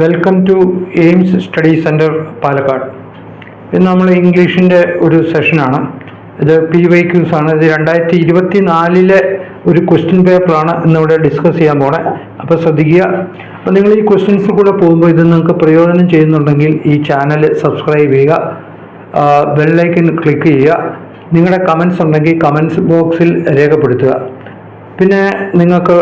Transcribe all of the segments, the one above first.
Welcome to AIMS study centre Palakkad. ഇന്ന് നമ്മൾ ഇംഗ്ലീഷിന്റെ ഒരു സെഷനാണ് ഇത് പി വൈ ക്യൂസ് ആണ്. ഇത് രണ്ടായിരത്തി ഇരുപത്തി നാലിലെ ഒരു ക്വസ്റ്റ്യൻ പേപ്പറാണ് ഇന്നിവിടെ ഡിസ്കസ് ചെയ്യാൻ പോണേ. അപ്പോൾ ശ്രദ്ധിക്കുക. അപ്പോൾ നിങ്ങൾ ഈ ക്വസ്റ്റ്യൻസ് കൂടെ പോകുമ്പോൾ ഇത് നിങ്ങൾക്ക് പ്രയോജനം ചെയ്യുന്നുണ്ടെങ്കിൽ ഈ ചാനൽ സബ്സ്ക്രൈബ് ചെയ്യുക. ബെല്ലൈക്കൻ ക്ലിക്ക് ചെയ്യുക. നിങ്ങളുടെ കമൻസ് ഉണ്ടെങ്കിൽ കമൻസ് ബോക്സിൽ രേഖപ്പെടുത്തുക. പിന്നെ നിങ്ങൾക്ക്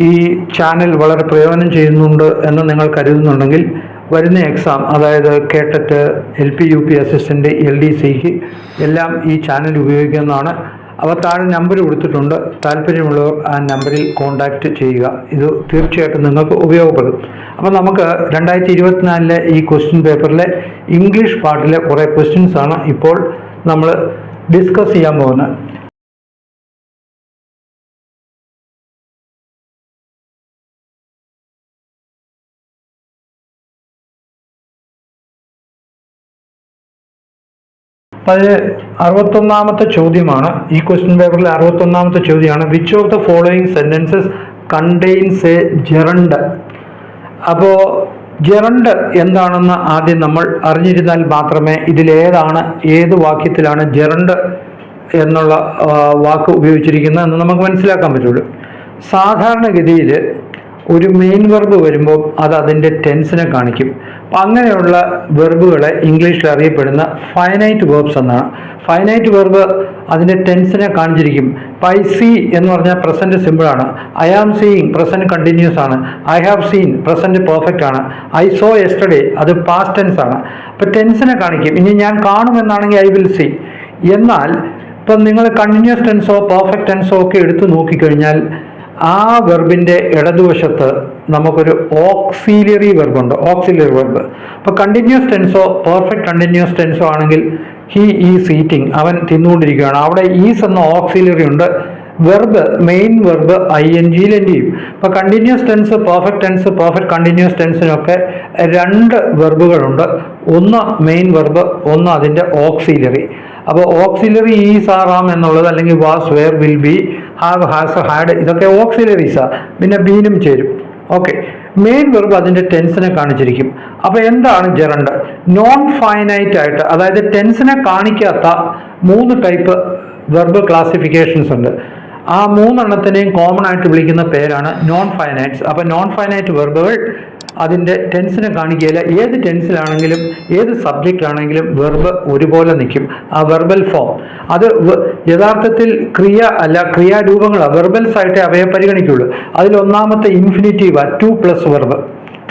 ഈ ചാനൽ വളരെ പ്രയോജനം ചെയ്യുന്നുണ്ട് എന്ന് നിങ്ങൾ കരുതുന്നുണ്ടെങ്കിൽ വരുന്ന എക്സാം അതായത് KTET L P U P assistant L D സിക്ക് എല്ലാം ഈ ചാനൽ ഉപയോഗിക്കുന്നതാണ് അവ താഴെ നമ്പർ കൊടുത്തിട്ടുണ്ട്. താല്പര്യമുള്ളവർ ആ നമ്പറിൽ കോൺടാക്റ്റ് ചെയ്യുക. ഇത് തീർച്ചയായിട്ടും നിങ്ങൾക്ക് ഉപയോഗപ്പെടും. അപ്പോൾ നമുക്ക് രണ്ടായിരത്തി ഇരുപത്തിനാലിലെ ഈ ക്വസ്റ്റ്യൻ പേപ്പറിലെ ഇംഗ്ലീഷ് പാർട്ടിലെ കുറേ ക്വസ്റ്റ്യൻസ് ആണ് ഇപ്പോൾ നമ്മൾ ഡിസ്കസ് ചെയ്യാൻ പോകുന്നത്. അതിൽ അറുപത്തൊന്നാമത്തെ ചോദ്യമാണ്. ഈ ക്വസ്റ്റ്യൻ പേപ്പറിലെ അറുപത്തൊന്നാമത്തെ ചോദ്യമാണ്. Which of the following sentences contains a gerund അപ്പോൾ ജെറണ്ട് എന്താണെന്ന് ആദ്യം നമ്മൾ അറിഞ്ഞിരുന്നാൽ മാത്രമേ ഇതിലേതാണ് ഏത് വാക്യത്തിലാണ് ജെറണ്ട് എന്നുള്ള വാക്ക് ഉപയോഗിച്ചിരിക്കുന്നത് എന്ന് നമുക്ക് മനസ്സിലാക്കാൻ പറ്റുള്ളൂ. സാധാരണഗതിയിൽ ഒരു മെയിൻ വെർബ് വരുമ്പോൾ അത് അതിന്റെ ടെൻസിനെ കാണിക്കും. അപ്പം അങ്ങനെയുള്ള വെർബുകളെ ഇംഗ്ലീഷിൽ അറിയപ്പെടുന്ന ഫൈനൈറ്റ് വേർബ്സ് എന്നാണ്. ഫൈനൈറ്റ് വെർബ് അതിന്റെ ടെൻസിനെ കാണിച്ചിരിക്കും. ഐ സീ എന്ന് പറഞ്ഞാൽ പ്രസന്റ് സിമ്പിളാണ് I am seeing present continuous ആണ്. I have seen present perfect ആണ്. ഐ സോ എസ്റ്റഡേ അത് പാസ്റ്റ് ടെൻസ് ആണ്. അപ്പം ടെൻസിനെ കാണിക്കും. ഇനി ഞാൻ കാണുമെന്നാണെങ്കിൽ ഐ വിൽ സീ എന്നാൽ ഇപ്പം നിങ്ങൾ കണ്ടിന്യൂസ് ടെൻസോ പെർഫെക്റ്റ് ടെൻസോ ഒക്കെ എടുത്തു നോക്കിക്കഴിഞ്ഞാൽ ആ വെർബിന്റെ ഇടതുവശത്ത് നമുക്കൊരു ഓക്സിലിയറി വെർബുണ്ട് ഓക്സിലിയറി വെർബ്. അപ്പോൾ കണ്ടിന്യൂസ് ടെൻസോ പെർഫെക്റ്റ് കണ്ടിന്യൂസ് ടെൻസോ ആണെങ്കിൽ ഹി ഈ സീറ്റിംഗ് അവൻ തിന്നുകൊണ്ടിരിക്കുകയാണ്. അവിടെ ഈസ് എന്ന ഓക്സിലിയറി ഉണ്ട് verb main verb I N ജിയിൽ എൻഡ് ചെയ്യും ഇപ്പോൾ continuous tense perfect tense perfect continuous ടെൻസിനൊക്കെ രണ്ട് വെർബുകളുണ്ട്. ഒന്ന് മെയിൻ വെർബ് ഒന്ന് അതിന്റെ ഓക്സിലറി അപ്പോൾ ഓക്സിലറി ഈസ് ആറാം എന്നുള്ളത് അല്ലെങ്കിൽ was were will be have has had ഇതൊക്കെ ഓക്സിലറീസാ പിന്നെ ബീനും ചേരും. ഓക്കെ മെയിൻ വെർബ് അതിന്റെ ടെൻസിനെ കാണിച്ചിരിക്കും. അപ്പോൾ എന്താണ് ജെറണ്ട് നോൺ ഫൈനൈറ്റ് ആയിട്ട് അതായത് ടെൻസിനെ കാണിക്കാത്ത മൂന്ന് ടൈപ്പ് വെർബ് ക്ലാസിഫിക്കേഷൻസ് ഉണ്ട്. ആ മൂന്നെണ്ണത്തിനെയും കോമൺ ആയിട്ട് വിളിക്കുന്ന പേരാണ് നോൺ ഫൈനൈറ്റ്സ് അപ്പോൾ നോൺ ഫൈനൈറ്റ് വെർബുകൾ അതിന്റെ ടെൻസിനെ കാണിക്കുകയില്ല. ഏത് ടെൻസിലാണെങ്കിലും ഏത് സബ്ജക്റ്റ് ആണെങ്കിലും വെർബ് ഒരുപോലെ നിൽക്കും. ആ വെർബൽ ഫോം അത് യഥാർത്ഥത്തിൽ ക്രിയ അല്ല ക്രിയാരൂപങ്ങളാണ് വെർബൽസ് ആയിട്ട് അവയെ പരിഗണിക്കുള്ളൂ. അതിലൊന്നാമത്തെ infinitive to plus verb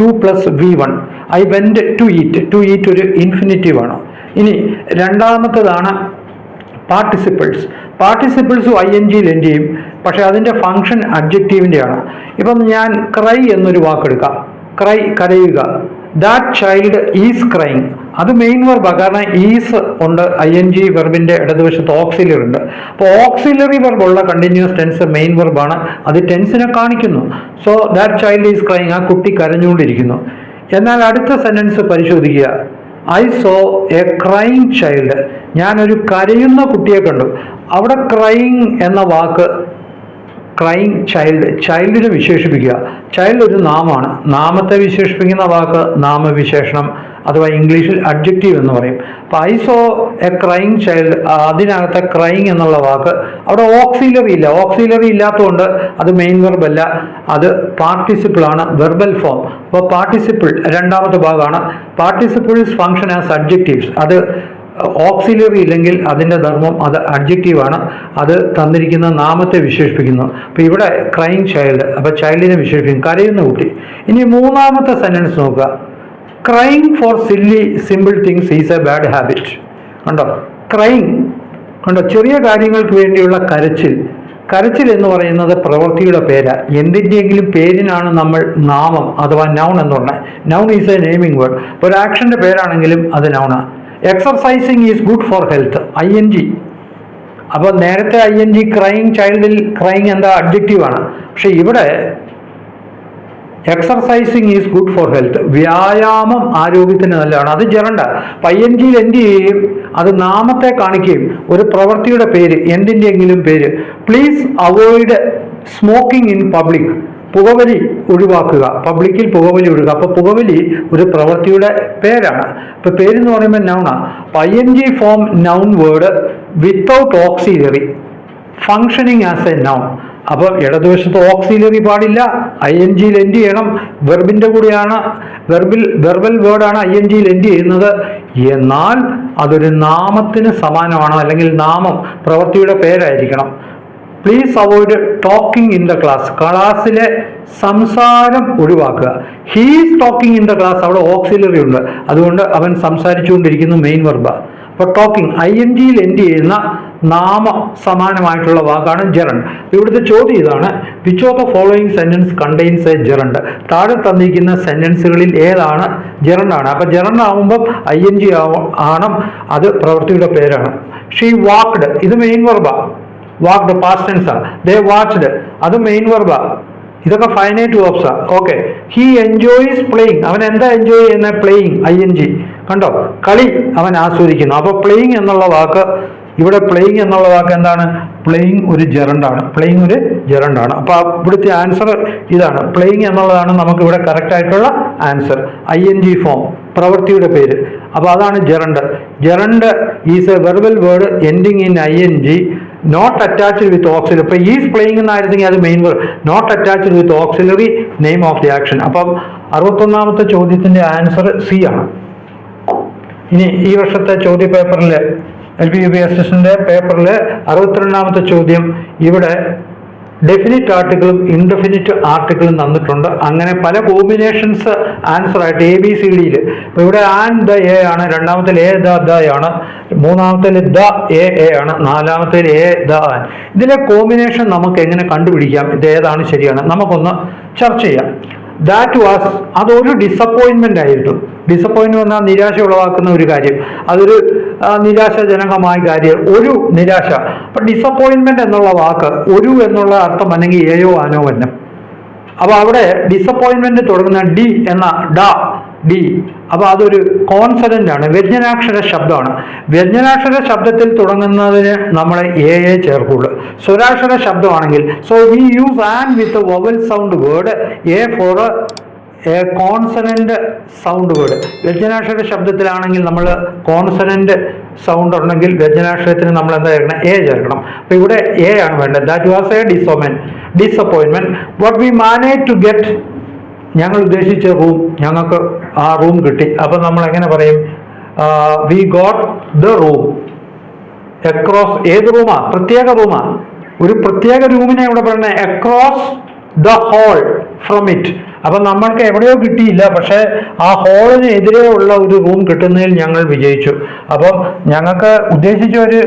to plus V one I went to eat to eat ഒരു ഇൻഫിനിറ്റീവാണ് ഇനി രണ്ടാമത്തതാണ് പാർട്ടിസിപ്പിൾസ് പാർട്ടിസിപ്പിൾസും ഐ എൻ ജിയിൽ എൻഡ് ചെയ്യും? പക്ഷേ അതിന്റെ ഫങ്ഷൻ അബ്ജക്റ്റീവിന്റെയാണ് ഇപ്പം ഞാൻ ക്രൈ എന്നൊരു വാക്കെടുക്കാം. ക്രൈ കരയുക. ദാറ്റ് ചൈൽഡ് ഈസ് ക്രൈങ് അത് മെയിൻ വെർബാണ് കാരണം ഈസ് ഉണ്ട് ഐ എൻ ജി വെർബിന്റെ ഇടതുവശത്ത് ഓക്സിലറി ഉണ്ട് അപ്പോൾ ഓക്സിലറി വെർബുള്ള കണ്ടിന്യൂസ് ടെൻസ് മെയിൻ വെർബാണ് അത് ടെൻസിനെ കാണിക്കുന്നു. So that child is crying ആ കുട്ടി കരഞ്ഞുകൊണ്ടിരിക്കുന്നു. എന്നാൽ അടുത്ത സെന്റൻസ് പരിശോധിക്കുക. I saw a crying child ഞാനൊരു കരയുന്ന കുട്ടിയെ കണ്ടു. അവിടെ ക്രൈങ് എന്ന വാക്ക് ക്രൈങ് ചൈൽഡ് ചൈൽഡിനെ വിശേഷിപ്പിക്കുക. ചൈൽഡ് ഒരു നാമമാണ് നാമത്തെ വിശേഷിപ്പിക്കുന്ന വാക്ക് നാമവിശേഷണം അഥവാ ഇംഗ്ലീഷിൽ അഡ്ജക്റ്റീവ് എന്ന് പറയും. അപ്പോൾ I saw a crying child അതിനകത്തെ ക്രൈങ് എന്നുള്ള വാക്ക് അവിടെ ഓക്സിലറി ഇല്ല. ഓക്സിലറി ഇല്ലാത്തതുകൊണ്ട് അത് മെയിൻ വെർബ് അല്ല. അത് പാർട്ടിസിപ്പിൾ ആണ് വെർബൽ ഫോം അപ്പോൾ പാർട്ടിസിപ്പിൾ രണ്ടാമത്തെ ഭാഗമാണ്. പാർട്ടിസിപ്പിൾസ് ഫങ്ഷൻ ആസ് അഡ്ജക്റ്റീവ്സ് അത് ഓക്സിലറി ഇല്ലെങ്കിൽ അതിന്റെ ധർമ്മം അത് അഡ്ജക്റ്റീവാണ് അത് തന്നിരിക്കുന്ന നാമത്തെ വിശേഷിപ്പിക്കുന്നു. അപ്പോൾ ഇവിടെ ക്രൈം ചൈൽഡ് അപ്പോൾ ചൈൽഡിനെ വിശേഷിപ്പിക്കും കരയുന്ന കുട്ടി. ഇനി മൂന്നാമത്തെ സെന്റൻസ് നോക്കുക. Crying for silly simple things is a bad habit കണ്ടോ? ക്രൈം കണ്ടോ? ചെറിയ കാര്യങ്ങൾക്ക് വേണ്ടിയുള്ള കരച്ചിൽ. കരച്ചിൽ എന്ന് പറയുന്നത് പ്രവൃത്തിയുടെ പേരാ. എന്തിന്റെയെങ്കിലും പേരിനാണ് നമ്മൾ നാമം അഥവാ നൗൺ എന്ന് പറഞ്ഞത്. Noun is a naming word ഒരു ആക്ഷന്റെ പേരാണെങ്കിലും അത് നൗണാണ് exercising is good for health I N G അപ്പോൾ നേരത്തെ ഐ എൻ ജി ക്രൈങ് ചൈൽഡിൽ ക്രൈങ് എന്താ അഡ്ജക്റ്റീവാണ് പക്ഷെ ഇവിടെ exercising is good for health വ്യായാമം ആരോഗ്യത്തിന് നല്ലതാണ്. അത് ജെറണ്ട എൻ ജിയിൽ എന്ത് ചെയ്യുകയും അത് നാമത്തെ കാണിക്കുകയും ഒരു പ്രവൃത്തിയുടെ പേര് എന്തിന്റെയെങ്കിലും പേര്. Please avoid smoking in public പുകവലി ഒഴിവാക്കുക. പബ്ലിക്കിൽ പുകവലി ഒഴിവാക്കുക. അപ്പോൾ പുകവലി ഒരു പ്രവൃത്തിയുടെ പേരാണ്. ഇപ്പോൾ പേരെന്ന് പറയുമ്പോൾ നൗണാണ് I N G form noun word without auxiliary functioning as a noun അപ്പം ഇടതുവശത്ത് ഓക്സിലറി പാടില്ല. ഐ എൻ ജിയിൽ എൻഡ് ചെയ്യണം. വെർബിന്റെ കൂടെയാണ്. വെർബിൽ വെർബൽ വേർഡാണ് ഐ എൻ ജിയിൽ എൻഡ് ചെയ്യുന്നത്. എന്നാൽ അതൊരു നാമത്തിന് സമാനമാണ്. അല്ലെങ്കിൽ നാമം പ്രവൃത്തിയുടെ പേരായിരിക്കണം. Please avoid talking in the class ക്ലാസ്സിലെ സംസാരം ഒഴിവാക്കുക. He's talking in the class അവിടെ ഓക്സിലറി ഉണ്ട്. അതുകൊണ്ട് അവൻ സംസാരിച്ചുകൊണ്ടിരിക്കുന്നു മെയിൻ വെർബ അപ്പോൾ ടോക്കിംഗ് ഐ എൻ ജിയിൽ എൻഡ് ചെയ്യുന്ന നാമ സമാനമായിട്ടുള്ള വാക്കാണ് ജെറണ്ട് ഇവിടുത്തെ ചോദ്യം ഇതാണ്. Which of the following sentence contains a gerund താഴെ തന്നിരിക്കുന്ന സെന്റൻസുകളിൽ ഏതാണ് ജെറണ്ടാണ് അപ്പോൾ ജെറണ്ട് ആവുമ്പം ഐ എൻ ജി ആണ് അത് പ്രവൃത്തിയുടെ പേരാണ്. ഷീ വാക്ക്ഡ് ഇത് main വെർബാണ് walked past tense they watched അത് മെയിൻ വെർബാ ഇതൊക്കെ finite verbs okay he enjoys playing അവൻ എന്താ എൻജോയ് ചെയ്യുന്ന? പ്ലേയിങ് ഐ എൻ ജി കണ്ടോ? കളി അവൻ ആസ്വദിക്കുന്നു. അപ്പോൾ പ്ലേയിങ് എന്നുള്ള വാക്ക് ഇവിടെ പ്ലേയിങ് എന്നുള്ള വാക്ക് എന്താണ്? പ്ലേയിങ് ഒരു ജെറണ്ടാണ് പ്ലേയിങ് ഒരു ജെറണ്ടാണ് അപ്പോൾ ഇവിടുത്തെ ആൻസർ ഇതാണ്. പ്ലേയിങ് എന്നുള്ളതാണ് നമുക്ക് ഇവിടെ കറക്റ്റ് ആയിട്ടുള്ള answer I N G form പ്രവൃത്തിയുടെ പേര്. അപ്പോൾ അതാണ് gerund gerund is a verbal word ending in I N G not attached with auxiliary ഇപ്പൊ ഈസ് പ്ലേയിങ് എന്നായിരുന്നെങ്കിൽ അത് main word not attached with auxiliary name of the action അപ്പം അറുപത്തൊന്നാമത്തെ ചോദ്യത്തിന്റെ ആൻസർ സി ആണ്. ഇനി ഈ വർഷത്തെ ചോദ്യ പേപ്പറിൽ L P U P S എസിന്റെ പേപ്പറിൽ അറുപത്തിരണ്ടാമത്തെ ചോദ്യം ഇവിടെ ഡെഫിനിറ്റ് ആർട്ടിക്കിളും ഇൻഡെഫിനിറ്റ് ആർട്ടിക്കിളും തന്നിട്ടുണ്ട്. അങ്ങനെ പല കോമ്പിനേഷൻസ് ആൻസർ ആയിട്ട് എ ബി സി ഡിയിൽ ഇപ്പോൾ ഇവിടെ ആൻ ദ എ ആണ് രണ്ടാമത്തിൽ എ ദ ദ ആണ്. മൂന്നാമത്തിൽ ദ എ എ ആണ്. നാലാമത്തിൽ എ ദ ആൻ ഇതിലെ കോമ്പിനേഷൻ നമുക്ക് എങ്ങനെ കണ്ടുപിടിക്കാം? ഇത് ഏതാണ് ശരിയാണ്? നമുക്കൊന്ന് ചർച്ച ചെയ്യാം. ദാറ്റ് വാസ് അതൊരു ഡിസപ്പോയിൻമെന്റ് ആയിരുന്നു. ഡിസപ്പോയിൻമെന്റ് എന്നാൽ നിരാശ ഉളവാക്കുന്ന ഒരു കാര്യം. അതൊരു നിരാശാജനകമായ കാര്യം. ഒരു നിരാശ. അപ്പൊ ഡിസപ്പോയിൻമെന്റ് എന്നുള്ള വാക്ക് ഒരു എന്നുള്ള അർത്ഥം അല്ലെങ്കിൽ ഏയോ ആനോ വന്നം അപ്പൊ അവിടെ ഡിസപ്പോയിൻമെന്റ് തുടങ്ങുന്ന ഡി എന്ന ഡ ഡി. അപ്പോൾ അതൊരു കോൺസണന്റ് ആണ്. വ്യഞ്ജനാക്ഷര ശബ്ദമാണ്. വ്യഞ്ജനാക്ഷര ശബ്ദത്തിൽ തുടങ്ങുന്നതിന് നമ്മൾ എ എ ചേർക്കുള്ളൂ. സ്വരാക്ഷര ശബ്ദമാണെങ്കിൽ so we use and with vowel sound word a for a consonant sound word വ്യഞ്ജനാക്ഷര ശബ്ദത്തിലാണെങ്കിൽ നമ്മൾ കോൺസണന്റ് സൗണ്ട് ഉണ്ടെങ്കിൽ വ്യഞ്ജനാക്ഷരത്തിന് നമ്മൾ എന്താ ചേർക്കണം? എ ചേർക്കണം. അപ്പോൾ ഇവിടെ എ ആണ് വേണ്ടത്. That was a ഡിസോമെൻ disappointment but we manage to get ഞങ്ങൾ ഉദ്ദേശിച്ച റൂം ഞങ്ങൾക്ക് ആ റൂം കിട്ടി. അപ്പൊ നമ്മൾ എങ്ങനെ പറയും? We got the room across ഏത് റൂമാ പ്രത്യേക റൂമാ ഒരു പ്രത്യേക റൂമിനെ ഇവിടെ പറയുന്നത് across the hall from it അപ്പൊ നമ്മൾക്ക് എവിടെയോ കിട്ടിയില്ല പക്ഷെ ആ ഹോളിന് എതിരെയുള്ള ഒരു റൂം കിട്ടുന്നതിൽ ഞങ്ങൾ വിജയിച്ചു. അപ്പം ഞങ്ങൾക്ക് ഉദ്ദേശിച്ച ഒരു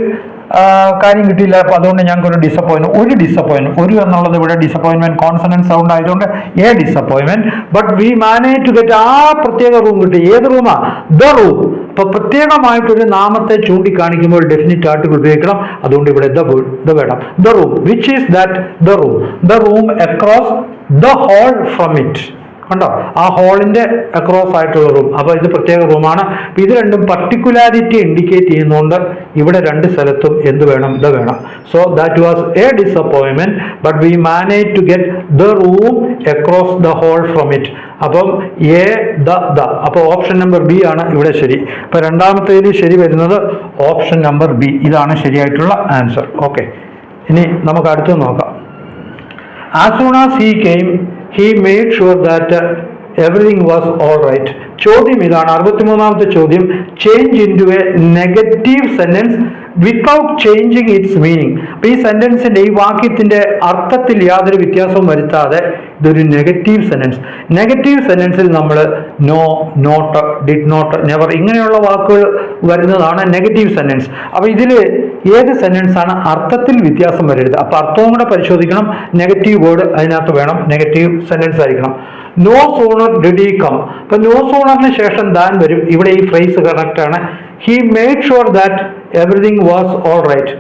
കാര്യം കിട്ടിയില്ല. അപ്പോൾ അതുകൊണ്ട് ഞങ്ങൾക്ക് ഒരു ഡിസപ്പോയിന്റ് ഒരു ഡിസപ്പോയിന്റ് ഒരു എന്നുള്ളത് ഇവിടെ ഡിസപ്പോയിന്റ്മെന്റ് കോൺഫിഡൻസ് സൗണ്ട് ആയതുകൊണ്ട് a disappointment but we manage to get ആ പ്രത്യേക റൂം കിട്ടി. ഏത് റൂമാ ദ റൂം അപ്പൊ പ്രത്യേകമായിട്ടൊരു നാമത്തെ ചൂണ്ടിക്കാണിക്കുമ്പോൾ ഡെഫിനറ്റ് ആർട്ടിക്കിൾ ഉപയോഗിക്കണം. അതുകൊണ്ട് ഇവിടെ ദ ദ വേണം the room which is that the room the room across the hall from it കണ്ടോ? ആ ഹോളിന്റെ അക്രോസ് ആയിട്ടുള്ള റൂം അപ്പൊ ഇത് പ്രത്യേക റൂമാണ് ഇത് രണ്ടും പർട്ടിക്കുലാരിറ്റി ഇൻഡിക്കേറ്റ് ചെയ്യുന്നതുകൊണ്ട് ഇവിടെ രണ്ട് സ്ഥലത്തും എന്ത് വേണം? ഇത് വേണം. So that was a disappointment but we manage to get the room across the hall from it അപ്പം എ ദ ദ അപ്പോൾ ഓപ്ഷൻ നമ്പർ ബി ആണ് ഇവിടെ ശരി. അപ്പൊ രണ്ടാമത്തേതിൽ ശരി വരുന്നത് ഓപ്ഷൻ നമ്പർ ബി ഇതാണ് ശരിയായിട്ടുള്ള ആൻസർ ഓക്കെ ഇനി നമുക്ക് അടുത്ത് നോക്കാം. As soon as he came, he made sure that uh, everything was all right. ചോദ്യം ഇതാണ് അറുപത്തിമൂന്നാമത്തെ ചോദ്യം change into a negative sentence without changing its meaning അപ്പൊ ഈ സെന്റൻസിന്റെ ഈ വാക്യത്തിന്റെ അർത്ഥത്തിൽ യാതൊരു വ്യത്യാസവും വരുത്താതെ ഇതൊരു നെഗറ്റീവ് സെന്റൻസ് നെഗറ്റീവ് സെന്റൻസിൽ നമ്മൾ no not did not never ഇങ്ങനെയുള്ള വാക്കുകൾ വരുന്നതാണ് നെഗറ്റീവ് സെന്റൻസ് അപ്പൊ ഇതിൽ ഏത് സെന്റൻസ് ആണ് അർത്ഥത്തിൽ വ്യത്യാസം വരരുത്? അപ്പൊ അർത്ഥവും കൂടെ പരിശോധിക്കണം. നെഗറ്റീവ് വേർഡ് അതിനകത്ത് വേണം. നെഗറ്റീവ് സെന്റൻസ് ആയിരിക്കണം. നോ സോണർ ഡിഡ് കം അപ്പൊ നോ സോണറിന് ശേഷം ദാൻ വരും. ഇവിടെ ഈ ഫ്രേസ് കറക്റ്റ് ആണ്. He made sure that everything was all right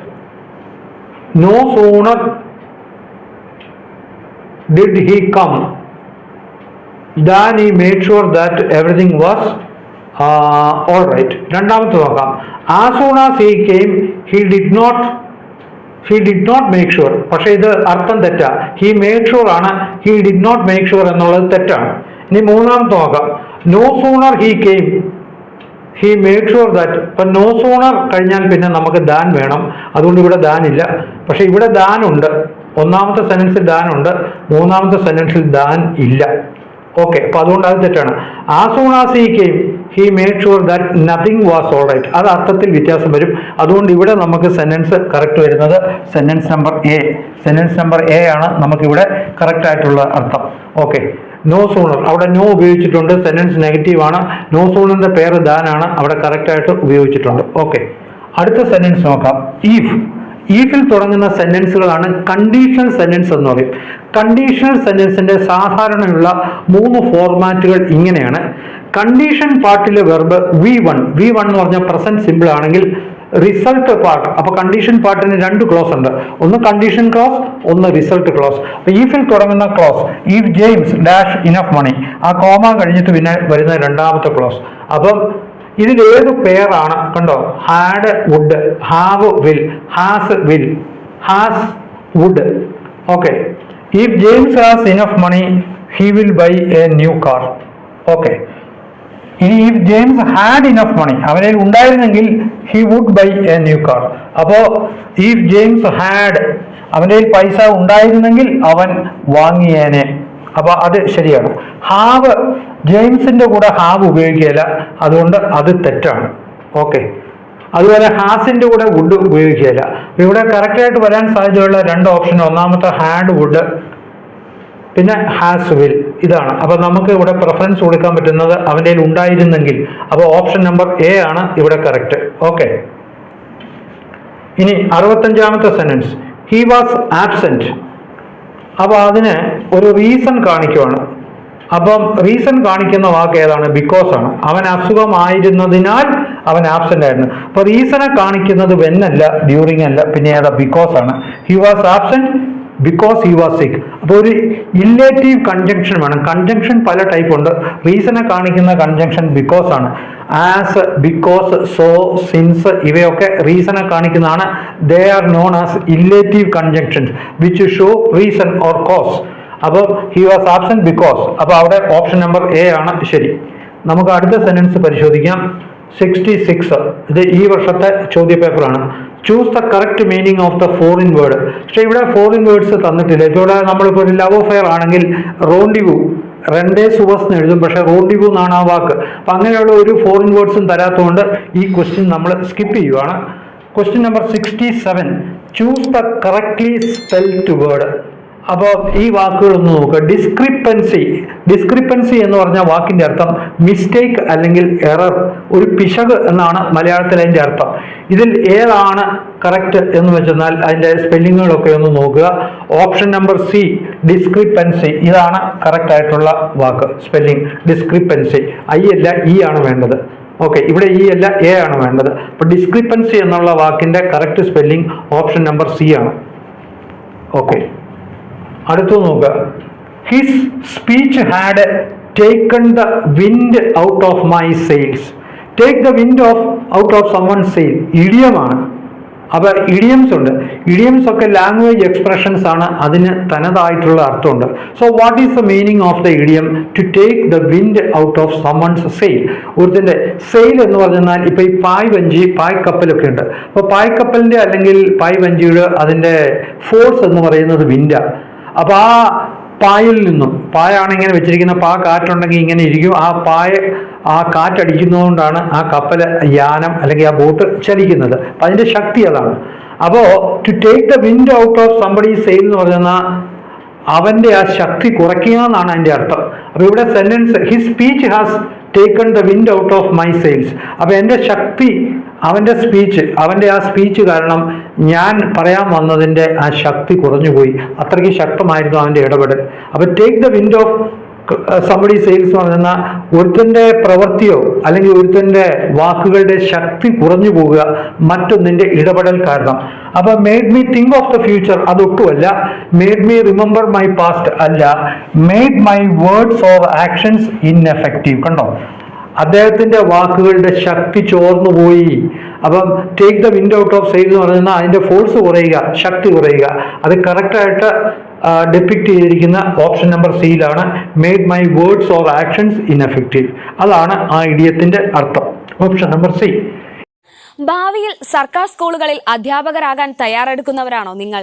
no sooner did he come than he sure sure that everything was all right രണ്ടാമത്തെ നോക്കാം ആ soon as he came he did not he did not make sure പക്ഷെ ഇത് അർത്ഥം തെറ്റാ. He make sure ആണ്. He did not make sure എന്നുള്ളത് തെറ്റാണ്. ഇനി മൂന്നാമത്തെ നോക്കാം no sooner he came he make sure that ഇപ്പം നോ സോണർ കഴിഞ്ഞാൽ പിന്നെ നമുക്ക് ദാൻ വേണം. അതുകൊണ്ട് ഇവിടെ ദാൻ ഇല്ല. പക്ഷെ ഇവിടെ ദാൻ ഉണ്ട്. ഒന്നാമത്തെ സെന്റൻസിൽ ദാൻ ഉണ്ട്. മൂന്നാമത്തെ സെന്റൻസിൽ ദാൻ ഇല്ല. ഓക്കെ അപ്പൊ അതുകൊണ്ട് അത് തെറ്റാണ്. ആ സോൺ ആ he came he make sure that nothing was all right അത് അർത്ഥത്തിൽ വ്യത്യാസം വരും. അതുകൊണ്ട് ഇവിടെ നമുക്ക് സെന്റൻസ് കറക്റ്റ് വരുന്നത് sentence number A sentence number A ആണ് നമുക്കിവിടെ കറക്റ്റ് ആയിട്ടുള്ള അർത്ഥം. ഓക്കെ നോ സോണർ അവിടെ നോ ഉപയോഗിച്ചിട്ടുണ്ട്. സെന്റൻസ് നെഗറ്റീവ് ആണ്. നോ സോണറിന്റെ പേര് ദാനാണ് അവിടെ കറക്റ്റായിട്ട് ഉപയോഗിച്ചിട്ടുണ്ട്. ഓക്കെ അടുത്ത സെന്റൻസ് നോക്കാം. ഈഫ് ഈഫിൽ തുടങ്ങുന്ന സെന്റൻസുകളാണ് കണ്ടീഷണൽ സെന്റൻസ് എന്ന് പറയും. കണ്ടീഷണൽ സെന്റൻസിന്റെ സാധാരണയുള്ള മൂന്ന് ഫോർമാറ്റുകൾ ഇങ്ങനെയാണ്. Condition പാർട്ടിലെ verb V one V one എന്ന് പറഞ്ഞാൽ പ്രസന്റ് സിമ്പിൾ ആണെങ്കിൽ റിസൾട്ട് പാർട്ട് അപ്പൊ കണ്ടീഷൻ പാർട്ടിന് രണ്ട് ക്ലോസ് ഉണ്ട്. ഒന്ന് കണ്ടീഷൻ ക്ലോസ് ഒന്ന് റിസൾട്ട് ക്ലോസ് അപ്പൊ ഈഫിൽ തുടങ്ങുന്ന clause if James dash enough money ആ കോമ കഴിഞ്ഞിട്ട് പിന്നെ വരുന്ന രണ്ടാമത്തെ ക്ലോസ് അപ്പം ഇതിൽ ഏത് പേരാണ് കണ്ടോ? Had would have will has will has would okay if James has enough money he will buy a new car okay ഇനി if James had enough money അവനെ ഉണ്ടായിരുന്നെങ്കിൽ he would buy a new car അപ്പോ if James had കയ്യിൽ പൈസ ഉണ്ടായിരുന്നെങ്കിൽ അവൻ വാങ്ങിയേനെ. അപ്പൊ അത് ശരിയാണ്. ഹാവ് ജെയിംസിന്റെ കൂടെ ഹാവ് ഉപയോഗിക്കുകയില്ല. അതുകൊണ്ട് അത് തെറ്റാണ്. ഓക്കെ. അതുപോലെ ഹാസിന്റെ കൂടെ വുഡ് ഉപയോഗിക്കുകയില്ല. ഇവിടെ ആയിട്ട് വരാൻ സാധ്യതയുള്ള രണ്ട് ഓപ്ഷൻ ഒന്നാമത്തെ ഹാഡ് വുഡ് പിന്നെ ഹാസ് വിൽ ഇതാണ്. അപ്പൊ നമുക്ക് ഇവിടെ പ്രിഫറൻസ് കൊടുക്കാൻ പറ്റുന്നത് അവന്റെ ഉണ്ടായിരുന്നെങ്കിൽ. അപ്പോൾ ഓപ്ഷൻ നമ്പർ എ ആണ് ഇവിടെ കറക്റ്റ് ഓക്കെ ഇനി അറുപത്തഞ്ചാമത്തെ സെന്റൻസ് ഹി വാസ് ആബ്സെന്റ് അപ്പോൾ അതിന് ഒരു റീസൺ കാണിക്കുവാണ്. അപ്പം റീസൺ കാണിക്കുന്ന വാക്ക് ഏതാണ്? ബിക്കോസ് ആണ്. അവൻ അസുഖമായിരുന്നതിനാൽ അവൻ ആബ്സെന്റ് ആയിരുന്നു. അപ്പൊ റീസണെ കാണിക്കുന്നത് വെന്നല്ല ഡ്യൂറിങ് അല്ല പിന്നെ ഏതാ? ബിക്കോസ് ആണ്. He was absent because he was sick അപ്പോൾ ഒരു ഇല്ലേറ്റീവ് കൺജങ്ഷൻ വേണം. കൺജങ്ഷൻ പല ടൈപ്പ് ഉണ്ട്. റീസണെ കാണിക്കുന്ന കൺജങ്ഷൻ ബിക്കോസ് ആണ്. ആസ് ബിക്കോസ് സോ സിൻസ് ഇവയൊക്കെ റീസണെ കാണിക്കുന്നതാണ്. They are known as illative conjunctions which show reason or cause അപ്പോൾ ഹി വാസ് ആബ്സെൻ ബിക്കോസ് അപ്പോൾ അവിടെ ഓപ്ഷൻ നമ്പർ എ ആണ്. ശരി. നമുക്ക് അടുത്ത സെന്റൻസ് പരിശോധിക്കാം. സിക്സ്റ്റി സിക്സ് ഇത് ഈ വർഷത്തെ ചോദ്യ പേപ്പറാണ് choose the correct meaning of the foreign word പക്ഷെ ഇവിടെ ഫോറിൻ വേർഡ്സ് തന്നിട്ടില്ല. ഇതോടെ നമ്മളിപ്പോൾ ഒരു ലവ് അഫെയർ ആണെങ്കിൽ റോണ്ടിവു റെൻഡേ സുവസ് എന്ന് എഴുതും. പക്ഷെ റോണ്ടിവു എന്നാണ് ആ വാക്ക്. അപ്പം അങ്ങനെയുള്ള ഒരു ഫോറിൻ വേർഡ്സും തരാത്തതുകൊണ്ട് ഈ ക്വസ്റ്റ്യൻ നമ്മൾ സ്കിപ്പ് ചെയ്യുവാണ്. Question number sixty seven choose the correctly spelt word അപ്പോൾ ഈ വാക്കുകൾ ഒന്ന് നോക്കുക. ഡിസ്ക്രിപ്പൻസി ഡിസ്ക്രിപ്പൻസി എന്ന് പറഞ്ഞ വാക്കിന്റെ അർത്ഥം മിസ്റ്റേക്ക് അല്ലെങ്കിൽ എറർ ഒരു പിശക് എന്നാണ് മലയാളത്തിൽ അതിന്റെ അർത്ഥം. ഇതിൽ ഏതാണ് കറക്റ്റ് എന്ന് വെച്ചെന്നാൽ അതിന്റെ സ്പെല്ലിങ്ങുകളൊക്കെ ഒന്ന് നോക്കുക. ഓപ്ഷൻ നമ്പർ സി ഡിസ്ക്രിപ്പൻസി ഇതാണ് കറക്റ്റ് ആയിട്ടുള്ള വാക്ക് സ്പെല്ലിംഗ് ഡിസ്ക്രിപ്പൻസി ഐ അല്ല ഇ ആണ് വേണ്ടത്. ഓക്കെ ഇവിടെ ഈ അല്ല എ ആണ് വേണ്ടത്. അപ്പൊ ഡിസ്ക്രിപ്പൻസി എന്നുള്ള വാക്കിന്റെ correct spelling option number C ആണ്. ഓക്കെ അടുത്തു നോക്കുക. His speech had taken the wind out of my sails take the wind off out of someone sail ഇഡിയമാണ് അപ്പൊ ഇഡിയംസ് ഉണ്ട്. ഇഡിയംസ് ഒക്കെ ലാംഗ്വേജ് എക്സ്പ്രഷൻസ് ആണ്. അതിന് തനതായിട്ടുള്ള അർത്ഥമുണ്ട്. So what is the meaning of the idiom to take the wind out of someone's sail ഒരുത്തിന്റെ sail എന്ന് പറഞ്ഞാൽ ഇപ്പൊ ഈ പായ് വഞ്ചി പായ് കപ്പലൊക്കെ ഉണ്ട്. അപ്പൊ പായ് കപ്പലിന്റെ അല്ലെങ്കിൽ പായ് വഞ്ചിയുടെ അതിന്റെ ഫോഴ്സ് എന്ന് പറയുന്നത് വിൻഡാണ് അപ്പൊ ആ പായിൽ നിന്നും പായാണ് ഇങ്ങനെ വെച്ചിരിക്കുന്ന പാ കാറ്റുണ്ടെങ്കിൽ ഇങ്ങനെ ഇരിക്കും. ആ പായ ആ കാറ്റടിക്കുന്നതുകൊണ്ടാണ് ആ കപ്പൽ യാനം അല്ലെങ്കിൽ ആ ബോട്ട് ചലിക്കുന്നത്. അപ്പം അതിന്റെ ശക്തി അതാണ്. അപ്പോൾ to take the wind out of somebody sail എന്ന് പറയുന്ന അവന്റെ ആ ശക്തി കുറയ്ക്കുക എന്നാണ് അതിന്റെ അർത്ഥം. അപ്പോൾ ഇവിടെ sentence his speech has taken the wind out of my sails അപ്പം എന്റെ ശക്തി അവന്റെ സ്പീച്ച് അവന്റെ ആ സ്പീച്ച് കാരണം ഞാൻ പറയാൻ വന്നതിന്റെ ആ ശക്തി കുറഞ്ഞുപോയി. അത്രയ്ക്ക് ശക്തമായിരുന്നു അവന്റെ ഇടപെടൽ. അപ്പം take the wind off somebody sails എന്ന് ഒരുത്തന്റെ പ്രവൃത്തിയോ അല്ലെങ്കിൽ ഒരുത്തന്റെ വാക്കുകളുടെ ശക്തി കുറഞ്ഞു പോവുക മറ്റൊന്നിന്റെ ഇടപെടൽ കാരണം. അപ്പൊ made me think of the future അതൊട്ടുമല്ല. Made me remember my past അല്ല. Made my words or actions ineffective കണ്ടോ? അദ്ദേഹത്തിന്റെ വാക്കുകളുടെ ശക്തി ചോർന്നു പോയി. അപ്പം take the wind out of side എന്ന് പറയുന്ന അതിന്റെ ഫോഴ്സ് കുറയുക ശക്തി കുറയുക. അത് കറക്റ്റായിട്ട് ഡെപ്പിക്ട് ചെയ്തിരിക്കുന്ന option number സിയിലാണ് made my words or actions ineffective അതാണ് ആ ഇഡിയത്തിന്റെ അർത്ഥം. ഓപ്ഷൻ നമ്പർ സി ഭാവിയിൽ സർക്കാർ സ്കൂളുകളിൽ അധ്യാപകരാകാൻ തയ്യാറെടുക്കുന്നവരാണോ നിങ്ങൾ?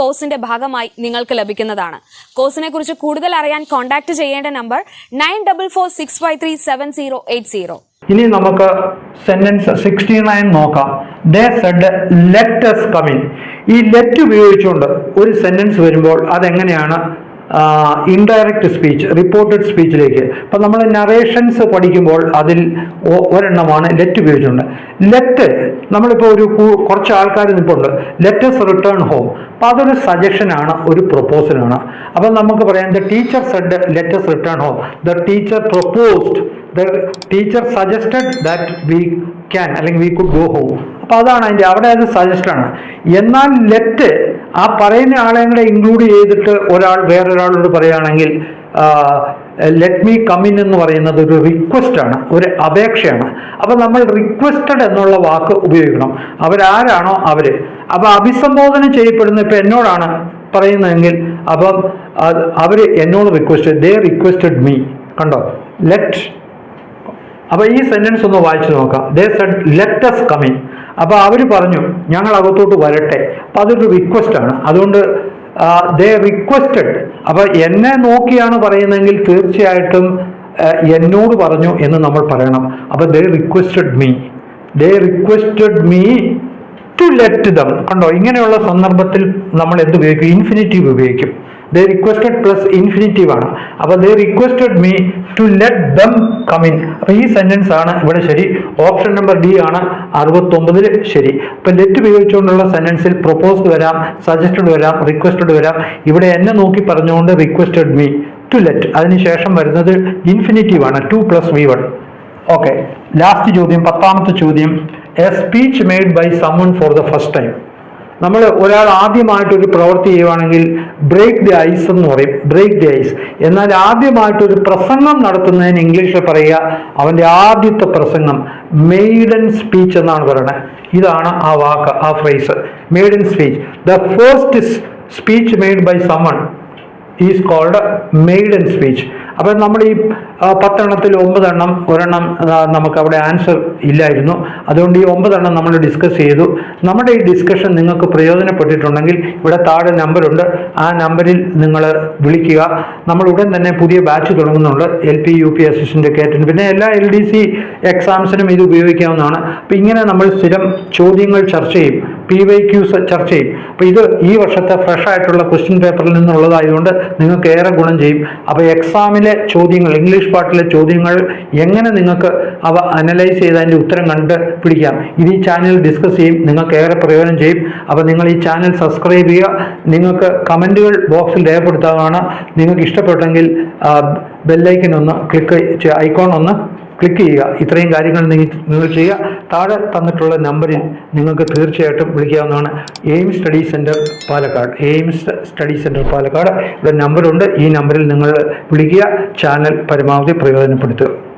കോഴ്സിന്റെ ഭാഗമായി നിങ്ങൾക്ക് ലഭിക്കുന്നതാണ്. കോഴ്സിനെ കുറിച്ച് കൂടുതൽ അറിയാൻ കോൺടാക്ട് ചെയ്യേണ്ട number nine double four six five three seven zero eight zero. ഇനി നമുക്ക് സെന്റൻസ് സിക്സ്റ്റി നയൻ നോക്കാം. ദേ സെഡ് കമിൻ ഈ ലെറ്റ് ഉപയോഗിച്ചുകൊണ്ട് ഒരു സെന്റൻസ് വരുമ്പോൾ അതെങ്ങനെയാണ് ഇൻഡയറക്റ്റ് സ്പീച്ച് റിപ്പോർട്ടഡ് സ്പീച്ചിലേക്ക് ഇപ്പം നമ്മൾ നറേഷൻസ് പഠിക്കുമ്പോൾ അതിൽ ഒരെണ്ണമാണ് ലെറ്റ് ഉപയോഗിച്ചിട്ടുണ്ട്. ലെറ്റ് നമ്മളിപ്പോൾ ഒരു കുറച്ച് ആൾക്കാർ നിൽപ്പുണ്ട് ലെറ്റസ് റിട്ടേൺ ഹോം അപ്പം അതൊരു സജഷനാണ് ഒരു പ്രൊപ്പോസലാണ് അപ്പം നമുക്ക് പറയാം the teacher said let's return home the teacher proposed the teacher suggested that we can അല്ലെങ്കിൽ വി കുഡ് ഗോ ഹോം അപ്പോൾ അതാണ് അതിന്റെ അവിടെ അത് ആണ്. എന്നാൽ ലെറ്റ് ആ പറയുന്ന ആളെ കൂടെ ഇൻക്ലൂഡ് ചെയ്തിട്ട് ഒരാൾ വേറൊരാളോട് പറയുകയാണെങ്കിൽ ലെറ്റ് മീ കമ്മിൻ എന്ന് പറയുന്നത് ഒരു റിക്വസ്റ്റ് ആണ് ഒരു അപേക്ഷയാണ്. അപ്പോൾ നമ്മൾ റിക്വസ്റ്റഡ് എന്നുള്ള വാക്ക് ഉപയോഗിക്കണം. അവരാരാണോ അവർ? അപ്പോൾ അഭിസംബോധന ചെയ്യപ്പെടുന്ന ഇപ്പം എന്നോടാണ് പറയുന്നതെങ്കിൽ അപ്പം അവർ എന്നോട് റിക്വസ്റ്റ് ദേ റിക്വസ്റ്റഡ് മീ കണ്ടോ? ലെറ്റ് അപ്പൊ ഈ സെന്റൻസ് ഒന്ന് വായിച്ചു നോക്കാം. ദേ സെഡ് ലെറ്റസ് കമ്മിങ് അപ്പൊ അവർ പറഞ്ഞു ഞങ്ങൾ അകത്തോട്ട് വരട്ടെ. അപ്പോൾ അതൊരു റിക്വസ്റ്റ് ആണ്. അതുകൊണ്ട് ദേ റിക്വസ്റ്റഡ് അപ്പോൾ എന്നെ നോക്കിയാണ് പറയുന്നതെങ്കിൽ തീർച്ചയായിട്ടും എന്നോട് പറഞ്ഞു എന്ന് നമ്മൾ പറയണം. അപ്പോൾ they requested me they requested me to let them കണ്ടോ? ഇങ്ങനെയുള്ള സന്ദർഭത്തിൽ നമ്മൾ എന്ത് ഉപയോഗിക്കും? ഇൻഫിനിറ്റീവ് ഉപയോഗിക്കും. ദേ റിക്വസ്റ്റഡ് പ്ലസ് ഇൻഫിനിറ്റീവ് ആണ് അപ്പൊ they requested me to let them come in അപ്പൊ ഈ സെന്റൻസ് ആണ് ഇവിടെ ശരി. ഓപ്ഷൻ നമ്പർ ഡി ആണ് അറുപത്തൊമ്പതിൽ ശരി. അപ്പൊ ലെറ്റ് ഉപയോഗിച്ചുകൊണ്ടുള്ള സെന്റൻസിൽ പ്രൊപ്പോസ്ഡ് വരാം സജസ്റ്റഡ് വരാം റിക്വസ്റ്റഡ് വരാം. ഇവിടെ എന്നെ നോക്കി പറഞ്ഞുകൊണ്ട് റിക്വസ്റ്റഡ് മീ ടു ലെറ്റ് അതിനുശേഷം വരുന്നത് ഇൻഫിനിറ്റീവ് ആണ് to plus V one okay last ചോദ്യം പത്താമത്തെ ചോദ്യം. A speech made by someone for the first time നമ്മൾ ഒരാൾ ആദ്യമായിട്ടൊരു പ്രവൃത്തി ചെയ്യുവാണെങ്കിൽ ബ്രേക്ക് ദി ഐസ് എന്ന് പറയും. ബ്രേക്ക് ദി ഐസ് എന്നാൽ ആദ്യമായിട്ടൊരു പ്രസംഗം നടത്തുന്നതിന് ഇംഗ്ലീഷിൽ പറയുക അവന്റെ ആദ്യത്തെ പ്രസംഗം മെയ്ഡൻ സ്പീച്ച് എന്നാണ് പറയുന്നത്. ഇതാണ് ആ വാക്ക് ആ phrase maiden speech the first speech made by someone is called maiden speech അപ്പം നമ്മൾ ഈ പത്തെണ്ണത്തിൽ ഒമ്പതെണ്ണം ഒരെണ്ണം നമുക്ക് അവിടെ ആൻസർ ഇല്ലായിരുന്നു. അതുകൊണ്ട് ഈ ഒമ്പതെണ്ണം നമ്മൾ ഡിസ്കസ് ചെയ്തു. നമ്മുടെ ഈ ഡിസ്കഷൻ നിങ്ങൾക്ക് പ്രയോജനപ്പെട്ടിട്ടുണ്ടെങ്കിൽ ഇവിടെ താഴെ നമ്പറുണ്ട് ആ നമ്പറിൽ നിങ്ങൾ വിളിക്കുക. നമ്മൾ ഉടൻ തന്നെ പുതിയ ബാച്ച് തുടങ്ങുന്നുണ്ട്. L P U P assistant കേറ്റൻ പിന്നെ എല്ലാ എൽ ഡി സി എക്സാംസിനും ഇത് ഉപയോഗിക്കാവുന്നതാണ്. അപ്പം ഇങ്ങനെ നമ്മൾ സ്ഥിരം ചോദ്യങ്ങൾ ചർച്ച ചെയ്യും. പി വൈ ക്യൂസ് ചർച്ച ചെയ്യും അപ്പോൾ ഇത് ഈ വർഷത്തെ ഫ്രഷ് ആയിട്ടുള്ള ക്വസ്റ്റ്യൻ പേപ്പറിൽ നിന്നുള്ളതായതുകൊണ്ട് നിങ്ങൾക്ക് ഏറെ ഗുണം ചെയ്യും. അപ്പോൾ എക്സാമിലെ ചോദ്യങ്ങൾ ഇംഗ്ലീഷ് പാട്ടിലെ ചോദ്യങ്ങൾ എങ്ങനെ നിങ്ങൾക്ക് അവ അനലൈസ് ചെയ്ത് അതിന്റെ ഉത്തരം കണ്ട് പിടിക്കാം. ഇത് ഈ ചാനൽ ഡിസ്കസ് ചെയ്യും. നിങ്ങൾക്ക് ഏറെ പ്രയോജനം ചെയ്യും. അപ്പോൾ നിങ്ങൾ ഈ ചാനൽ സബ്സ്ക്രൈബ് ചെയ്യുക. നിങ്ങൾക്ക് കമന്റുകൾ ബോക്സിൽ രേഖപ്പെടുത്താവുന്നതാണ്. നിങ്ങൾക്ക് ഇഷ്ടപ്പെട്ടെങ്കിൽ ബെല്ലൈക്കൻ ഒന്ന് ക്ലിക്ക് ഐക്കോൺ ഒന്ന് ക്ലിക്ക് ചെയ്യുക. ഇത്രയും കാര്യങ്ങൾ നിങ്ങൾ ചെയ്യുക. താഴെ തന്നിട്ടുള്ള നമ്പറിൽ നിങ്ങൾക്ക് തീർച്ചയായിട്ടും വിളിക്കാവുന്നതാണ്. Aim study centre Palakkad. Aim study centre Palakkad. ഇവിടെ നമ്പറുണ്ട് ഈ നമ്പറിൽ നിങ്ങൾ വിളിക്കുക. ചാനൽ പരമാവധി പ്രയോജനപ്പെടുത്തുക.